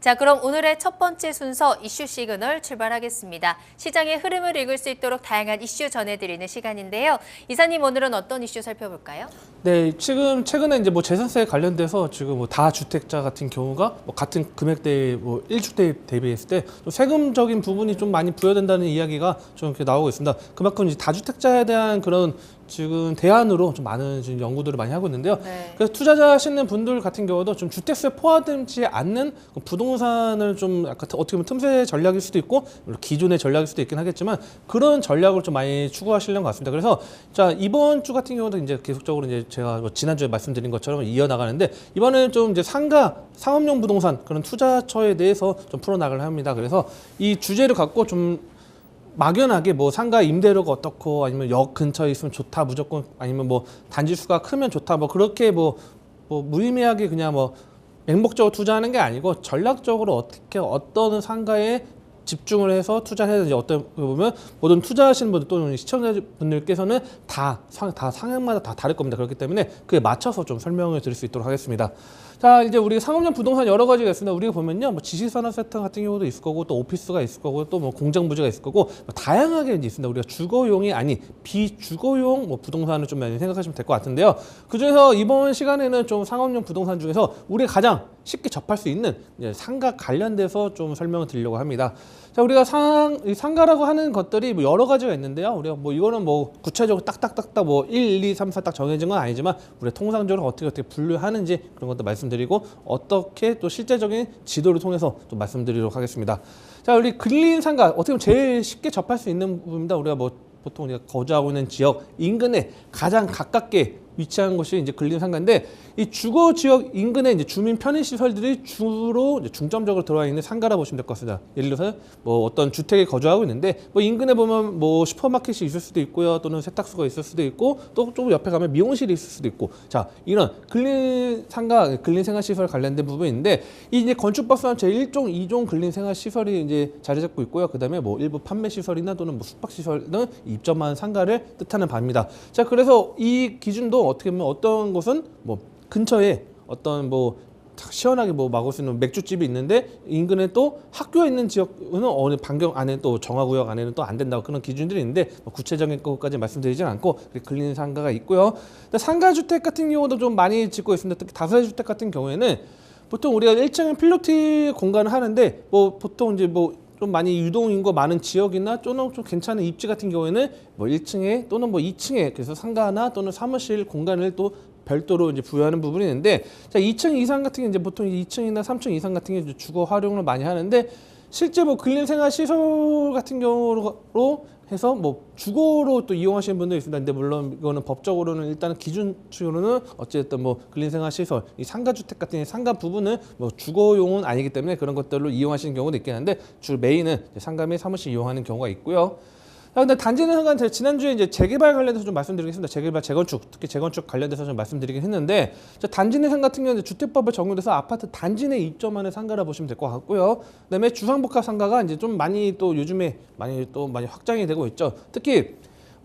자, 그럼 오늘의 첫 번째 순서 이슈 시그널 출발하겠습니다. 시장의 흐름을 읽을 수 있도록 다양한 이슈 전해드리는 시간인데요. 이사님 오늘은 어떤 이슈 살펴볼까요? 네, 지금 최근에 이제 뭐 재산세 관련돼서 지금 뭐 다주택자 같은 경우가 뭐 같은 금액대에 뭐 1주택 대비했을 때좀 세금적인 부분이 좀 많이 부여된다는 이야기가 좀 이렇게 나오고 있습니다. 그만큼 이제 다주택자에 대한 그런 지금 대안으로 좀 많은 지금 연구들을 많이 하고 있는데요. 네. 그래서 투자자하시는 분들 같은 경우도 좀 주택수에 포함되지 않는 그 부동산을 좀 약간 어떻게 보면 틈새 전략일 수도 있고 기존의 전략일 수도 있긴 하겠지만 그런 전략을 좀 많이 추구하시려는 것 같습니다. 그래서 자 이번 주 같은 경우도 이제 계속적으로 이제 제가 뭐 지난주에 말씀드린 것처럼 이어 나가는데 이번에는 좀 이제 상가 상업용 부동산 그런 투자처에 대해서 좀 풀어나가려 합니다. 그래서 이 주제를 갖고 좀 막연하게 뭐 상가 임대료가 어떻고 아니면 역 근처에 있으면 좋다 무조건 아니면 뭐 단지 수가 크면 좋다 뭐 그렇게 뭐, 뭐 무의미하게 그냥 뭐 맹목적으로 투자하는 게 아니고 전략적으로 어떻게 어떤 상가에 집중을 해서 투자해야 되는지 어떤 거 보면 모든 투자하시는 분들 또는 시청자분들께서는 다, 상, 다 상향마다 다 다를 겁니다. 그렇기 때문에 그에 맞춰서 좀 설명을 드릴 수 있도록 하겠습니다. 자, 이제 우리 상업용 부동산 여러 가지가 있습니다. 우리가 보면요, 뭐 지식산업 세터 같은 경우도 있을 거고, 또 오피스가 있을 거고, 또 뭐 공장 부지가 있을 거고, 뭐 다양하게 이제 있습니다. 우리가 주거용이 아닌 비주거용 뭐 부동산을 좀 많이 생각하시면 될 것 같은데요. 그 중에서 이번 시간에는 좀 상업용 부동산 중에서 우리가 가장 쉽게 접할 수 있는 이제 상가 관련돼서 좀 설명을 드리려고 합니다. 자, 우리가 상, 이 상가라고 하는 것들이 뭐 여러 가지가 있는데요. 우리가 뭐 이거는 뭐 구체적으로 딱딱딱딱 뭐 1, 2, 3, 4 딱 정해진 건 아니지만 우리가 통상적으로 어떻게 어떻게 분류하는지 그런 것도 말씀드리고 어떻게 또 실제적인 지도를 통해서 또 말씀드리도록 하겠습니다. 자, 우리 근린 상가 어떻게 보면 제일 쉽게 접할 수 있는 부분입니다. 우리가 뭐 보통 우리가 거주하고 있는 지역 인근에 가장 가깝게 위치한 곳이 이제 근린 상가인데 이 주거 지역 인근에 이제 주민 편의 시설들이 주로 중점적으로 들어와 있는 상가라 보시면 될 것 같습니다. 예를 들어서 뭐 어떤 주택에 거주하고 있는데 뭐 인근에 보면 뭐 슈퍼마켓이 있을 수도 있고요, 또는 세탁소가 있을 수도 있고 또좀 옆에 가면 미용실이 있을 수도 있고 자 이런 근린 상가 근린 생활 시설 관련된 부분인데 이 이제 건축법상 제 1종, 2종 근린 생활 시설이 이제 자리 잡고 있고요. 그다음에 뭐 일부 판매 시설이나 또는 뭐 숙박 시설 등 입점한 상가를 뜻하는 바입니다. 자 그래서 이 기준도 어떻게 보면 어떤 곳은 뭐 근처에 어떤 뭐 시원하게 뭐 먹을 수 있는 맥주집이 있는데 인근에 또 학교에 있는 지역은 어느 반경 안에 또 정화구역 안에는 또 안 된다고 그런 기준들이 있는데 뭐 구체적인 것까지 말씀드리진 않고 근린 상가가 있고요. 상가 주택 같은 경우도 좀 많이 짓고 있습니다. 특히 다세대 주택 같은 경우에는 보통 우리가 1층에 필로티 공간을 하는데 뭐 보통 이제 뭐 좀 많이 유동 인구 많은 지역이나 또는 좀 괜찮은 입지 같은 경우에는 뭐 1층에 또는 뭐 2층에 그래서 상가나 또는 사무실 공간을 또 별도로 이제 부여하는 부분이 있는데 자 2층 이상 같은 게 이제 보통 2층이나 3층 이상 같은 게 주거 활용을 많이 하는데 실제 뭐 근린 생활 시설 같은 경우로 해서 뭐 주거로 또 이용하시는 분도 있습니다. 근데 물론 이거는 법적으로는 일단은 기준치로는 어쨌든 뭐 근린 생활 시설 이 상가 주택 같은 상가 부분은 뭐 주거용은 아니기 때문에 그런 것들로 이용하시는 경우도 있긴 한데 주 메인은 상가 및 사무실 이용하는 경우가 있고요. 자, 근데 단지는 상관 제가 지난주에 이제 재개발 관련돼서 좀 말씀드리겠습니다. 재개발, 재건축, 특히 재건축 관련돼서 좀 말씀드리긴 했는데, 자, 단지 내상 같은 경우는 주택법에 적용돼서 아파트 단지 내 입점하는 상가라 보시면 될 것 같고요. 그다음에 주상복합 상가가 이제 좀 많이 또 요즘에 많이 또 많이 확장이 되고 있죠. 특히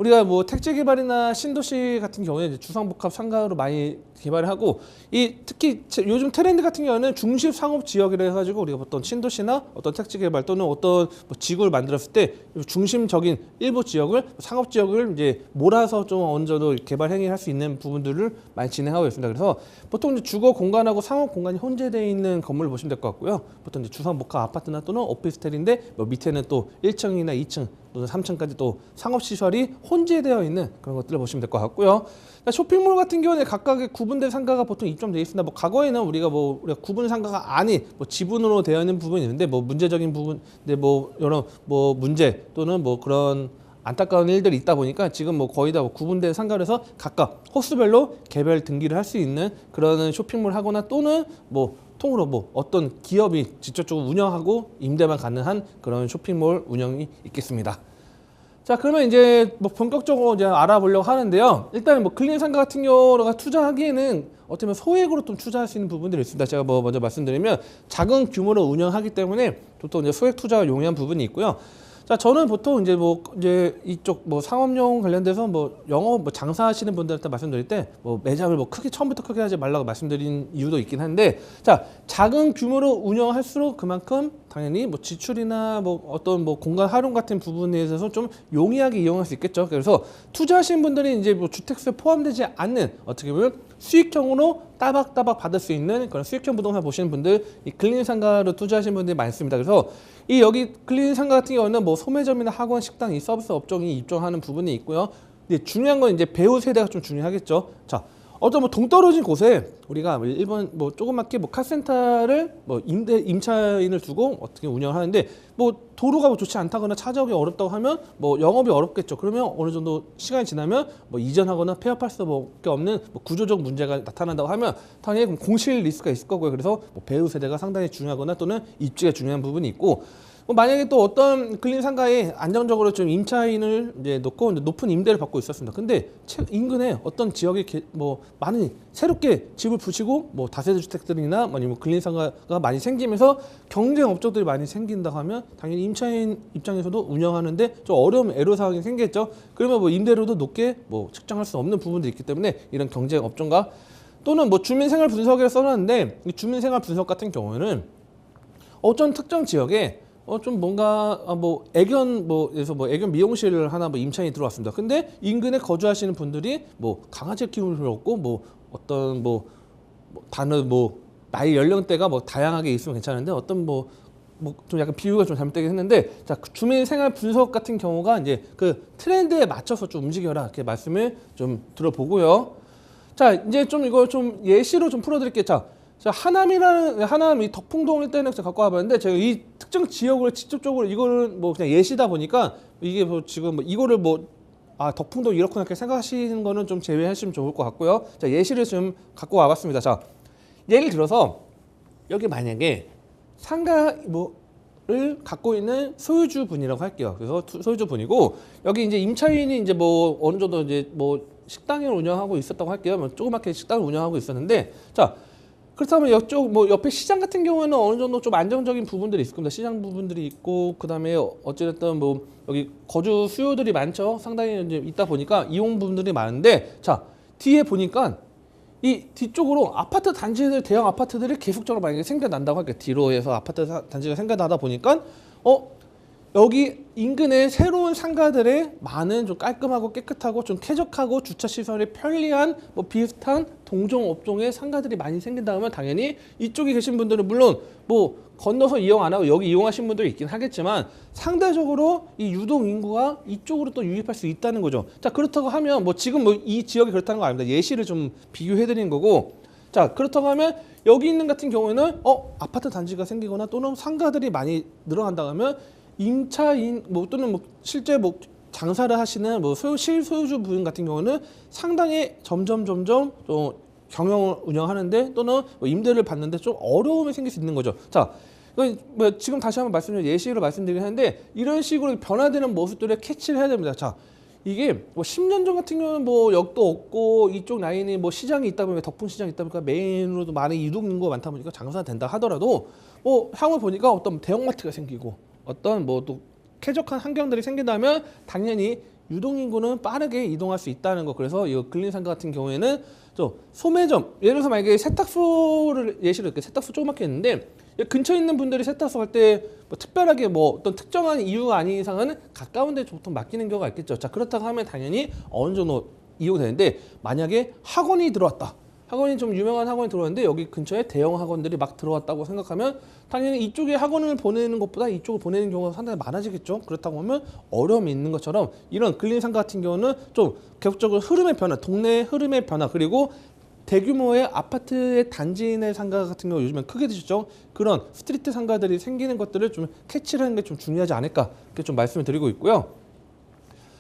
우리가 뭐 택지 개발이나 신도시 같은 경우에 주상복합 상가로 많이 개발을 하고 이 특히 제- 요즘 트렌드 같은 경우는 중심 상업 지역이라 해가지고 우리가 어떤 신도시나 어떤 택지 개발 또는 어떤 뭐 지구를 만들었을 때 중심적인 일부 지역을 상업 지역을 이제 몰아서 좀 어느 정도 개발 행위할 수 있는 부분들을 많이 진행하고 있습니다. 그래서 보통 이제 주거 공간하고 상업 공간이 혼재되어 있는 건물을 보시면 될 것 같고요. 보통 이제 주상복합 아파트나 또는 오피스텔인데 뭐 밑에는 또 1층이나 2층 또는 3층까지 또 상업 시설이 혼재되어 있는 그런 것들을 보시면 될 것 같고요. 쇼핑몰 같은 경우는 각각의 구분된 상가가 보통 입점되어 있습니다. 뭐 과거에는 우리가 뭐 우리가 구분 상가가 아닌 뭐 지분으로 되어 있는 부분이 있는데 뭐 문제적인 부분, 근데 뭐 여러 뭐 문제 또는 뭐 그런 안타까운 일들이 있다 보니까 지금 뭐 거의 다뭐 구분된 상가에서 각각 호수별로 개별 등기를 할 수 있는 그런 쇼핑몰 하거나 또는 뭐 통으로 뭐 어떤 기업이 직접적으로 운영하고 임대만 가능한 그런 쇼핑몰 운영이 있겠습니다. 자 그러면 이제 뭐 본격적으로 이제 알아보려고 하는데요. 일단 뭐 근린 상가 같은 경우가 투자하기에는 어떻게 보면 소액으로 좀 투자할 수 있는 부분들이 있습니다. 제가 뭐 먼저 말씀드리면 작은 규모로 운영하기 때문에 보통 이제 소액 투자가 용이한 부분이 있고요. 자, 저는 보통 이제 뭐 이제 이쪽 뭐 상업용 관련돼서 뭐 영업 뭐 장사하시는 분들한테 말씀드릴 때 뭐 매장을 뭐 크게 처음부터 크게 하지 말라고 말씀드린 이유도 있긴 한데 자, 작은 규모로 운영할수록 그만큼 당연히 뭐 지출이나 뭐 어떤 뭐 공간 활용 같은 부분에 있어서 좀 용이하게 이용할 수 있겠죠. 그래서 투자하시는 분들이 이제 뭐 주택수에 포함되지 않는 어떻게 보면 수익형으로 따박따박 받을 수 있는 그런 수익형 부동산 보시는 분들 이 클린 상가로 투자하시는 분들이 많습니다. 그래서 이 여기 클린 상가 같은 경우는 뭐 소매점이나 학원, 식당 이 서비스 업종이 입점하는 부분이 있고요. 근데 중요한 건 이제 배우 세대가 좀 중요하겠죠. 자, 어떤 뭐 동떨어진 곳에 우리가 뭐 일본 뭐 조그맣게 뭐 카센터를 뭐 임대 임차인을 두고 어떻게 운영하는데 뭐 도로가 뭐 좋지 않다거나 찾아오기 어렵다고 하면 뭐 영업이 어렵겠죠. 그러면 어느 정도 시간이 지나면 뭐 이전하거나 폐업할 수밖에 없는 뭐 구조적 문제가 나타난다고 하면 당연히 공실 리스크가 있을 거고요. 그래서 뭐 배우 세대가 상당히 중요하거나 또는 입지가 중요한 부분이 있고 뭐 만약에 또 어떤 근린 상가에 안정적으로 좀 임차인을 이제 놓고 높은 임대를 받고 있었습니다. 근데 채- 인근에 어떤 지역에 게- 뭐 많이 새롭게 집을 붙이고 뭐 다세대 주택들이나 뭐 아니면 근린 상가가 많이 생기면서 경쟁 업종들이 많이 생긴다고 하면 당연히 임차인 입장에서도 운영하는데 좀 어려움 애로 사항이 생겼죠. 그러면 뭐 임대료도 높게 뭐 측정할 수 없는 부분도 있기 때문에 이런 경쟁 업종과 또는 뭐 주민생활 분석을 써놨는데 이 주민생활 분석 같은 경우에는 어떤 특정 지역에 어 좀 뭔가 아, 뭐 애견 뭐에서 뭐 애견 미용실을 하나 뭐 임차인이 들어왔습니다. 근데 인근에 거주하시는 분들이 뭐 강아지 키우는 필요 없고 뭐 어떤 뭐, 뭐 다른 뭐 나이 연령대가 뭐 다양하게 있으면 괜찮은데 어떤 뭐 뭐좀 약간 비유가 좀 잘못되긴 했는데 자그 주민 생활 분석 같은 경우가 이제 그 트렌드에 맞춰서 좀 움직여라 이렇게 말씀을 좀 들어보고요. 자 이제 좀 이거 좀 예시로 좀 풀어드릴게요. 자, 자 하남이라는 하남 이 덕풍동일 때는 제가 갖고 와봤는데 제가 이 특정 지역을 직접적으로 이거는 뭐 그냥 예시다 보니까 이게 뭐 지금 뭐 이거를 뭐 아 덕풍동 이렇구나 이렇게 생각하시는 거는 좀 제외하시면 좋을 것 같고요. 자 예시를 좀 갖고 와봤습니다. 자 예를 들어서 여기 만약에 상가 뭐를 갖고 있는 소유주 분이라고 할게요. 그래서 투- 소유주 분이고 여기 이제 임차인이 이제 뭐 어느 정도 이제 뭐 식당을 운영하고 있었다고 할게요. 뭐 조그맣게 식당을 운영하고 있었는데 자 그렇다면 이쪽 뭐 옆에 시장 같은 경우에는 어느 정도 좀 안정적인 부분들이 있을 겁니다. 시장 부분들이 있고 그다음에 어찌됐든 뭐 여기 거주 수요들이 많죠. 상당히 이제 있다 보니까 이용 부분들이 많은데 자 뒤에 보니까 이 뒤쪽으로 아파트 단지들 대형 아파트들이 계속적으로 만약에 생겨난다고 할게요. 뒤로 해서 아파트 사- 단지가 생겨나다 보니까 어 여기 인근에 새로운 상가들의 많은 좀 깔끔하고 깨끗하고 좀 쾌적하고 주차 시설이 편리한 뭐 비슷한 동종 업종의 상가들이 많이 생긴다 하면 당연히 이쪽에 계신 분들은 물론 뭐 건너서 이용 안 하고 여기 이용하신 분들이 있긴 하겠지만 상대적으로 이 유동 인구가 이쪽으로 또 유입할 수 있다는 거죠. 자 그렇다고 하면 뭐 지금 뭐 이 지역이 그렇다는 거 아닙니다. 예시를 좀 비교해 드린 거고 자 그렇다고 하면 여기 있는 같은 경우에는 어 아파트 단지가 생기거나 또는 상가들이 많이 늘어난다 하면 임차인 뭐 또는 뭐 실제 뭐 장사를 하시는 뭐 소유 실소유주 분 같은 경우는 상당히 점점 점점 좀 경영을 운영하는데 또는 뭐 임대를 받는데 좀 어려움이 생길 수 있는 거죠. 자. 뭐 지금 다시 한번 말씀드려 예시로 말씀드리긴 하는데 이런 식으로 변화되는 모습들을 캐치를 해야 됩니다. 자, 이게 뭐 10년 전 같은 경우는 뭐 역도 없고 이쪽 라인이 뭐 시장이 있다 보니까 덕분 시장이 있다 보니까 메인으로도 많은 이동 인구가 많다 보니까 장사가 된다 하더라도 뭐 향후 보니까 어떤 대형마트가 생기고 어떤 뭐 또 쾌적한 환경들이 생긴다면 당연히 유동 인구는 빠르게 이동할 수 있다는 거. 그래서 이 근린상가 같은 경우에는 또 소매점 예를 들어서 만약에 세탁소를 예시로 이렇게 세탁소 조그맣게 있는데 이 근처에 있는 분들이 세탁소 갈 때 뭐 특별하게 뭐 어떤 특정한 이유가 아닌 이상은 가까운 데 보통 맡기는 경우가 있겠죠. 자 그렇다고 하면 당연히 어느 정도 이용되는데 만약에 학원이 들어왔다. 학원이 좀 유명한 학원이 들어왔는데 여기 근처에 대형 학원들이 막 들어왔다고 생각하면 당연히 이쪽에 학원을 보내는 것보다 이쪽을 보내는 경우가 상당히 많아지겠죠. 그렇다고 하면 어려움이 있는 것처럼 이런 근린상가 같은 경우는 좀 계속적으로 흐름의 변화, 동네 흐름의 변화 그리고 대규모의 아파트의 단지 내 상가 같은 경우 요즘엔 크게 드셨죠. 그런 스트리트 상가들이 생기는 것들을 좀 캐치를 하는 게 좀 중요하지 않을까 이렇게 좀 말씀을 드리고 있고요.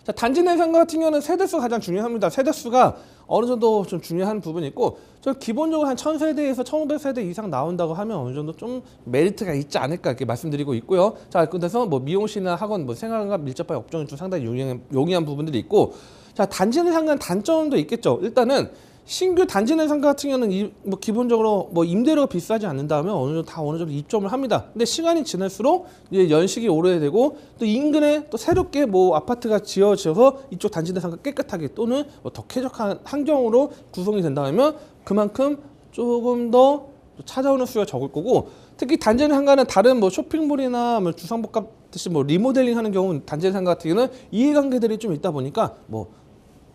자, 단지 내 상가 같은 경우는 세대수가 가장 중요합니다. 세대수가 어느 정도 좀 중요한 부분이 있고 저 기본적으로 한 1000세대에서 1500세대 이상 나온다고 하면 어느 정도 좀 메리트가 있지 않을까 이렇게 말씀드리고 있고요. 자, 그래서 뭐 미용실이나 학원 뭐 생활과 밀접한 업종이 좀 상당히 용이한, 용이한 부분들이 있고 자, 단지 내 상가는 단점도 있겠죠. 일단은 신규 단지 내 상가 같은 경우는 이, 뭐 기본적으로 뭐 임대료가 비싸지 않는다면 어느 정도 다 어느 정도 입점을 합니다. 근데 시간이 지날수록 이제 연식이 오래되고 또 인근에 또 새롭게 뭐 아파트가 지어져서 이쪽 단지 내 상가 깨끗하게 또는 뭐 더 쾌적한 환경으로 구성이 된다면 그만큼 조금 더 찾아오는 수가 적을 거고 특히 단지 내 상가는 다른 뭐 쇼핑몰이나 뭐 주상복합 듯이 뭐 리모델링 하는 경우는 단지 내 상가 같은 경우는 이해관계들이 좀 있다 보니까 뭐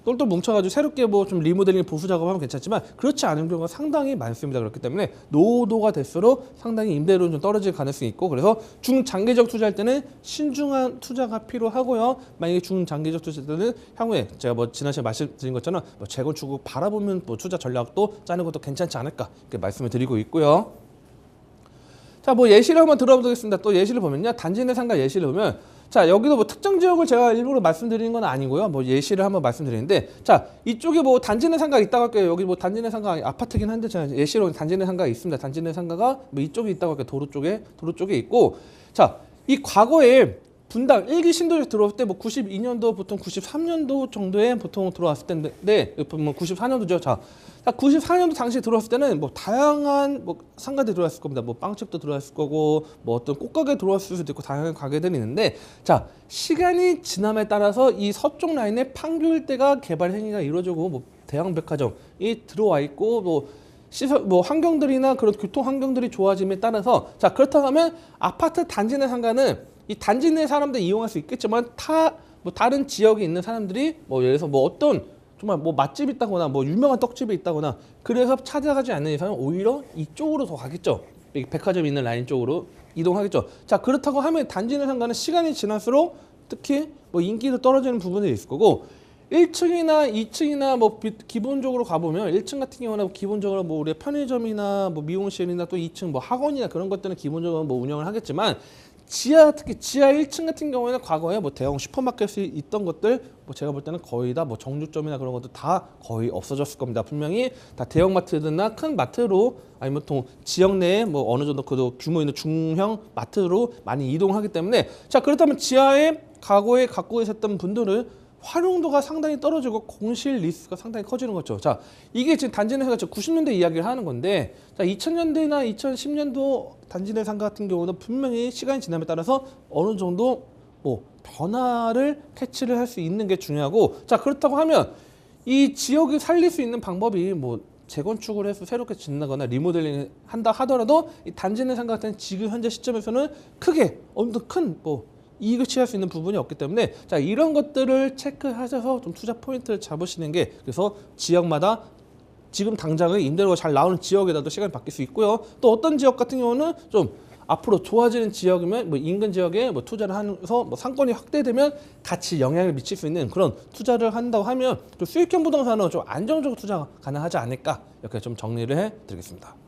똘똘 뭉쳐가지고 새롭게 뭐 좀 리모델링 보수 작업하면 괜찮지만 그렇지 않은 경우가 상당히 많습니다. 그렇기 때문에 노후도가 될수록 상당히 임대료는 좀 떨어질 가능성이 있고 그래서 중장기적 투자할 때는 신중한 투자가 필요하고요. 만약에 중장기적 투자할 때는 향후에 제가 뭐 지난 시간에 말씀드린 것처럼 뭐 재건축을 바라보면 뭐 투자 전략도 짜는 것도 괜찮지 않을까 이렇게 말씀을 드리고 있고요. 자, 뭐 예시를 한번 들어보겠습니다. 또 예시를 보면요. 단지 내 상가 예시를 보면 자, 여기도 뭐 특정 지역을 제가 일부러 말씀드리는 건 아니고요. 뭐 예시를 한번 말씀드리는데 자, 이쪽에 뭐 단지 내 상가 있다고 할게요. 여기 뭐 단지 내 상가 아파트긴 한데 제가 예시로 단지 내 상가가 있습니다. 단지 내 상가가 뭐 이쪽에 있다고 할게요. 도로 쪽에 도로 쪽에 있고 자, 이 과거에 분당 일기 신도시 들어올 때 뭐 92년도 보통 93년도 정도에 보통 들어왔을 텐데 뭐 94년도죠. 자, 94년도 당시에 들어왔을 때는 뭐 다양한 뭐 상가들이 들어왔을 겁니다. 뭐 빵집도 들어왔을 거고 뭐 어떤 꽃가게 들어왔을 수도 있고 다양한 가게들이 있는데 자 시간이 지남에 따라서 이 서쪽 라인의 판교일대가 개발 행위가 이루어지고 뭐 대형 백화점이 들어와 있고 뭐 시설 뭐 환경들이나 그런 교통 환경들이 좋아짐에 따라서 자 그렇다고 하면 아파트 단지 내 상가는 이 단지 내 사람들 이용할 수 있겠지만 타 뭐 다른 지역에 있는 사람들이 뭐 예를 들어서 뭐 어떤 정말 뭐 맛집 있다거나 뭐 유명한 떡집이 있다거나 그래서 찾아가지 않는 이상은 오히려 이쪽으로 더 가겠죠. 이 백화점 있는 라인 쪽으로 이동하겠죠. 자 그렇다고 하면 단지 내 상가는 시간이 지날수록 특히 뭐 인기도 떨어지는 부분이 있을 거고 1층이나 2층이나 뭐 비- 기본적으로 가보면 1층 같은 경우는 기본적으로 뭐 우리 편의점이나 뭐 미용실이나 또 2층 뭐 학원이나 그런 것들은 기본적으로 뭐 운영을 하겠지만 지하 특히 지하 1층 같은 경우에는 과거에 뭐 대형 슈퍼마켓이 있던 것들 뭐 제가 볼 때는 거의 다 뭐 정육점이나 그런 것도 다 거의 없어졌을 겁니다. 분명히 다 대형 마트나 큰 마트로 아니면 또 지역 내에 뭐 어느 정도 그 규모 있는 중형 마트로 많이 이동하기 때문에 자 그렇다면 지하에 과거에 갖고 계셨던 분들은 활용도가 상당히 떨어지고 공실 리스크가 상당히 커지는 거죠. 자, 이게 지금 단지 내상가 90년대 이야기를 하는 건데, 자, 2000년대나 2010년도 단지 내상가 같은 경우는 분명히 시간이 지남에 따라서 어느 정도 뭐 변화를 캐치를 할 수 있는 게 중요하고, 자, 그렇다고 하면 이 지역을 살릴 수 있는 방법이 뭐 재건축을 해서 새롭게 짓는다거나 리모델링 한다 하더라도 이 단지 내상가 같은 지금 현재 시점에서는 크게 어느 정도 큰뭐 이익을 취할 수 있는 부분이 없기 때문에 자 이런 것들을 체크하셔서 좀 투자 포인트를 잡으시는 게 그래서 지역마다 지금 당장의 임대료가 잘 나오는 지역에다도 시간이 바뀔 수 있고요. 또 어떤 지역 같은 경우는 좀 앞으로 좋아지는 지역이면 뭐 인근 지역에 뭐 투자를 하면서 뭐 상권이 확대되면 같이 영향을 미칠 수 있는 그런 투자를 한다고 하면 좀 수익형 부동산은 좀 안정적으로 투자가 가능하지 않을까 이렇게 좀 정리를 해 드리겠습니다.